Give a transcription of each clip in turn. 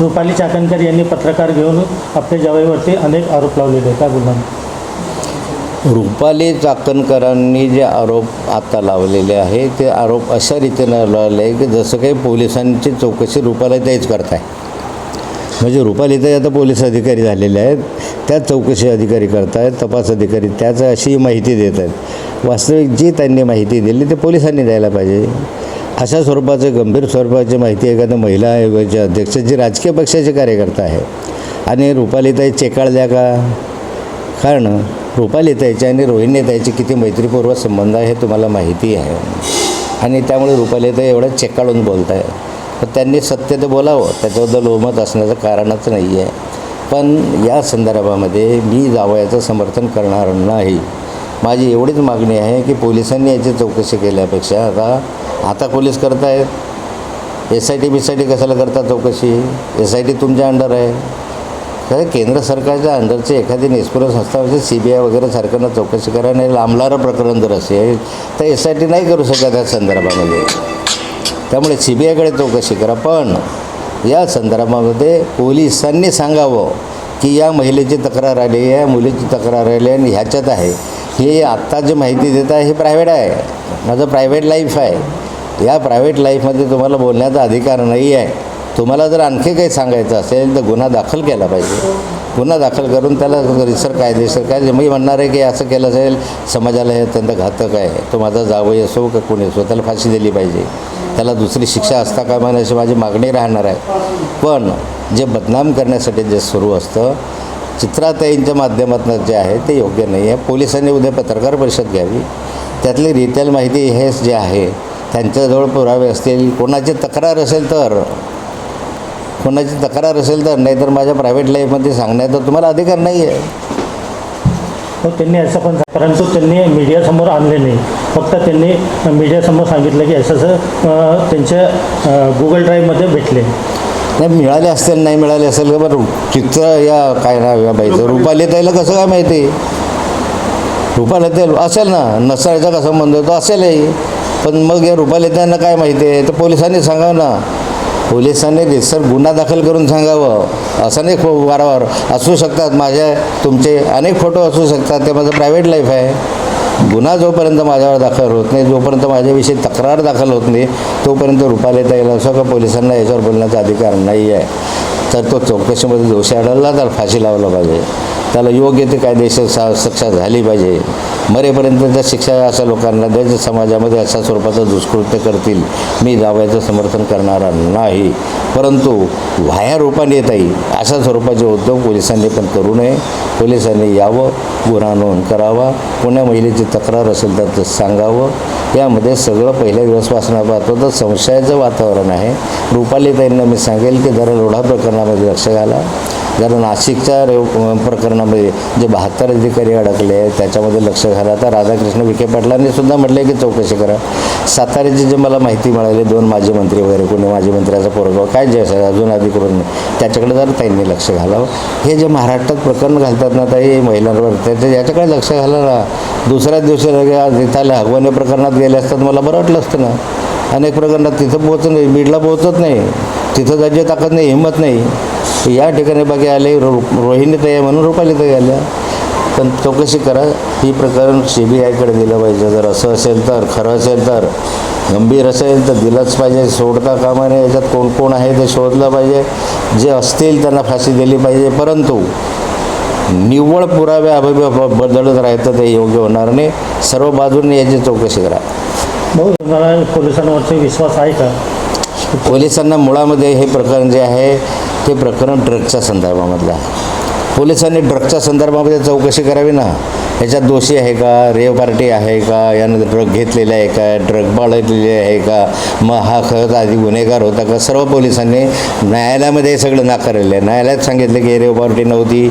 रुपाली चाकणकर यांनी पत्रकार घेऊन आपल्या जावईवरती अनेक आरोप लावलेले आहेत. काय बोलणार? रुपाली चाकणकरांनी जे आरोप आता लावलेले आहे ते आरोप अशा रीतीनं लावले आहे की जसं काही पोलिसांची चौकशी रुपाली तेच करताय. म्हणजे रुपाली तर आता पोलीस अधिकारी झालेले आहेत त्या चौकशी अधिकारी करतायत तपास अधिकारी त्याच अशी माहिती देत आहेत. वास्तविक जी त्यांनी माहिती दिली ते पोलिसांनी द्यायला पाहिजे. अशा स्वरूपाचे गंभीर स्वरूपाची माहिती एखाद्या महिला आयोगाचे अध्यक्ष जे राजकीय पक्षाचे कार्यकर्ता आहे आणि रुपालीताई चेकाळल्या का? कारण रुपालीताईचे आणि रोहिणीताईचे किती मैत्रीपूर्वक संबंध आहे हे तुम्हाला माहिती आहे. आणि त्यामुळे रुपालीताई एवढं चेकाळून बोलत आहे तर त्यांनी सत्य तर बोलावं त्याच्याबद्दल ओमत असण्याचं कारणच नाही आहे पण या संदर्भामध्ये मी जावयाचं समर्थन करणार नाही. माझी एवढीच मागणी आहे की पोलिसांनी याची चौकशी केल्यापेक्षा आता आता पोलीस करतायत. S I T B I T कशाला करता चौकशी? एस आय टी तुमच्या अंडर आहे. तर केंद्र सरकारच्या अंडरची एखादी निष्पुर संस्था म्हणजे सी बी आय वगैरे सरकारनं चौकशी करा नाही लांबणारं प्रकरण जर असेल तर एस आय टी नाही करू शकत या संदर्भामध्ये. त्यामुळे सी बी आयकडे चौकशी करा. पण या संदर्भामध्ये पोलिसांनी सांगावं की या महिलेची तक्रार आली आहे या मुलीची तक्रार आली आहे आणि ह्याच्यात आहे. ही आत्ता जी माहिती देत आहे हे प्रायव्हेट आहे. माझं प्रायव्हेट लाईफ आहे. या प्रायव्हेट लाईफमध्ये तुम्हाला बोलण्याचा अधिकार नाही आहे. तुम्हाला जर आणखी काही सांगायचं असेल तर गुन्हा दाखल केला पाहिजे. गुन्हा दाखल करून त्याला रिसर कायदेशीर काय मी म्हणणार आहे की असं केलं असेल समाजाला हे अत्यंत घातक आहे. तो माझा जावई असो का कोणी असो त्याला फाशी दिली पाहिजे. त्याला दुसरी शिक्षा असता कामा नये अशी माझी मागणी राहणार आहे. पण जे बदनाम करण्यासाठी जे सुरू असतं चित्राताईंच्या माध्यमातून जे आहे ते योग्य नाही आहे. पोलिसांनी उद्या पत्रकार परिषद घ्यावी. त्यातली रिटेल माहिती हेच जे आहे त्यांच्याजवळ पुरावे असतील. कोणाची तक्रार असेल तर कोणाची तक्रार असेल तर नाहीतर माझ्या प्रायव्हेट लाईफमध्ये सांगण्याचा तुम्हाला अधिकार नाही आहे हो, त्यांनी असं पण परंतु त्यांनी मीडियासमोर आणले नाही. फक्त त्यांनी मीडियासमोर सांगितलं की असं असं त्यांच्या गुगल ड्राईव्हमध्ये भेटले. नाही मिळाले असतील नाही मिळाले असेल का बरं चित्र या काय नाव या बाईचं? रुपाली. ताईला कसं काय माहिती? रुपाली ताई असेल ना नसायचा का संबंध तो असेलही पण मग या रुपाली ताईंना काय माहिती आहे? तर पोलिसांनी सांगावं ना. पोलिसांनी रिसर गुन्हा दाखल करून सांगावं. असं नाही वारंवार. असू शकतात माझ्या तुमचे अनेक फोटो असू शकतात. ते माझं प्रायव्हेट लाईफ आहे. गुन्हा जोपर्यंत माझ्यावर दाखल होत नाही जोपर्यंत माझ्याविषयी तक्रार दाखल होत नाही तोपर्यंत रुपालेता येईल असं का पोलिसांना याच्यावर बोलण्याचा अधिकार नाही आहे. तर तो चौकशीमध्ये दोषी आढळला तर फाशी लावला पाहिजे. त्याला योग्य ते कायदेशीर सा शिक्षा झाली पाहिजे. मरेपर्यंत त्या शिक्षा अशा लोकांना द्यायचं समाजामध्ये अशा स्वरूपाचं दुष्कृत्य करतील मी जावयाचं समर्थन करणारा नाही. परंतु व्हाया रूपाने येत आहे अशा स्वरूपाचे उद्योग पोलिसांनी पण करू नये. पोलिसांनी यावं गुन्हा नोंद करावा कोण्या महिलेची तक्रार असेल तर ते सांगावं. यामध्ये सगळं पहिल्या दिवसपासून पाहतो तर संशयाचं वातावरण आहे. रुपालीताईंना मी सांगेल की जरा लोढा प्रकरणामध्ये लक्ष घाला. जरा नाशिकच्या रेव प्रकरणामध्ये जे बहात्तर अधिकारी अडकले आहेत त्याच्यामध्ये लक्ष घाला. तर राधाकृष्ण विखे पाटलांनी सुद्धा म्हटले की चौकशी करा. साताऱ्याची जे मला माहिती मिळाली दोन माजी मंत्री वगैरे कोणी माजी मंत्र्याचा पोरगाव काय जे असेल अजून अधिकृत करून त्याच्याकडे जरा त्यांनी लक्ष घालावं. हे जे महाराष्ट्रात प्रकरण घालतात ना ताई महिलांवर त्याच्या याच्याकडे लक्ष घाला ना. दुसऱ्याच दिवशी लगे आज हगवणे प्रकरणात गेले असतात मला बरं वाटलं असतं ना. अनेक प्रकरणात तिथं पोहोचत नाही बीडला पोहोचत नाही. तिथं जायची ताकद नाही हिंमत नाही. या ठिकाणी बाकी आले रो रोहिणी तया म्हणून रुपाली तया आल्या. पण चौकशी करा. ही प्रकरण सी बी आयकडे दिलं पाहिजे. जर असं असेल तर खरं असेल तर गंभीर असेल तर दिलंच पाहिजे. सोडता कामा नये. याच्यात कोण कोण आहे ते शोधलं पाहिजे. जे असतील त्यांना फाशी दिली पाहिजे. परंतु निव्वळ पुरावे अभिभव बदलत राहतं ते योग्य होणार नाही. सर्व बाजूंनी याची चौकशी करा. भाऊ पोलिसांवरती विश्वास आहे का? पोलिसांना मुळामध्ये हे प्रकरण जे आहे ते प्रकरण ड्रगच्या संदर्भामधलं आहे. पोलिसांनी ड्रगच्या संदर्भामध्ये चौकशी करावी ना? ह्याच्यात दोषी आहे का? रेव पार्टी आहे का? यानं ड्रग घेतलेला आहे का? ड्रग बाळगलेले आहे का? मग हा खरंच आधी गुन्हेगार होता का? सर्व पोलिसांनी न्यायालयामध्ये हे सगळं नाकारलेलं आहे. न्यायालयात सांगितलं की रेव पार्टी नव्हती.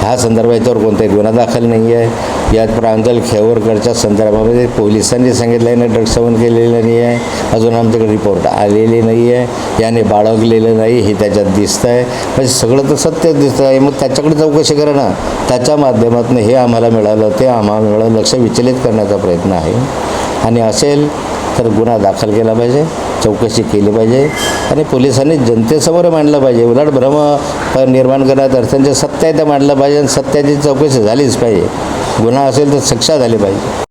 ह्या संदर्भात याच्यावर कोणताही गुन्हा दाखल नाही आहे. यात प्रांजल खेवरकरच्या संदर्भामध्ये पोलिसांनी सांगितलं आहे ड्रग सेवन केलेलं नाही आहे. अजून आमच्याकडे रिपोर्ट आलेली नाही आहे. याने बाळगलेलं नाही हे त्याच्यात दिसतं आहे म्हणजे सगळं तर सत्यच दिसतं आहे मग त्याच्याकडे चौकशी करा ना. त्याच्या माध्यमातून हे आम्हाला मिळालं ते आम्हाला लक्ष विचलित करण्याचा प्रयत्न आहे. आणि असेल तर गुन्हा दाखल केला पाहिजे चौकशी केली पाहिजे आणि पोलिसांनी जनतेसमोर मांडलं पाहिजे. उलट भ्रम निर्माण करण्यात अडचणचे सत्य आहे ते मांडलं पाहिजे आणि सत्याची चौकशी झालीच पाहिजे. गुन्हा असेल तर शिक्षा झाली पाहिजे.